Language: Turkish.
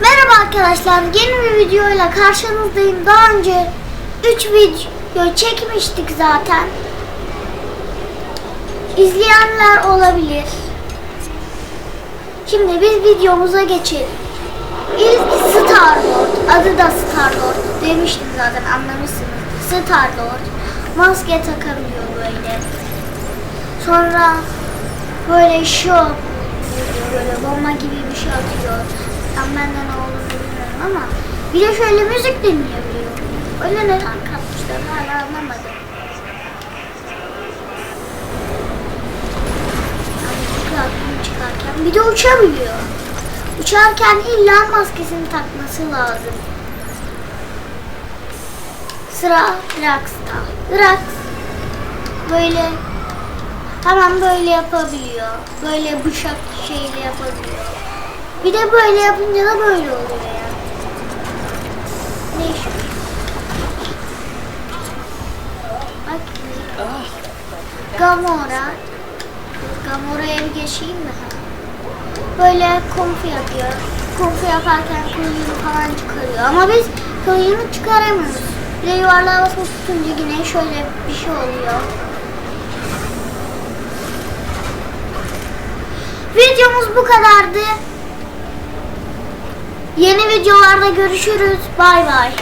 Merhaba arkadaşlar, yeni bir videoyla karşınızdayım. Daha önce 3 video çekmiştik zaten. İzleyenler olabilir. Şimdi biz videomuza geçelim. İlk Star Lord, adı da Star Lord demiştim zaten anlamışsınız. Star Lord maske takabiliyor böyle. Sonra böyle şu böyle bomba gibi bir şey atıyor. Tam benden olduğunu bilmiyorum ama bir de şöyle müzik dinleyebiliyor. Öyle neden katmışlar hala anlamadım. Çıkarken bir de uçabiliyor. Uçarken illa maskesini takması lazım. Sıra Drax'ta. Drax böyle hemen böyle yapabiliyor. Böyle bıçak şeyle yapabiliyor. Bir de böyle yapınca da böyle oluyor ya. Ne iş? Bak. Gamora. Gamora'ya bir geçeyim mi? Böyle konfu yapıyor. Konfu yaparken kılığını falan çıkarıyor. Ama biz kılığını çıkaramıyoruz. Bir de yuvarlığa basıp tutunca yine şöyle bir şey oluyor. Videomuz bu kadardı. Yeni videolarda görüşürüz. Bay bay.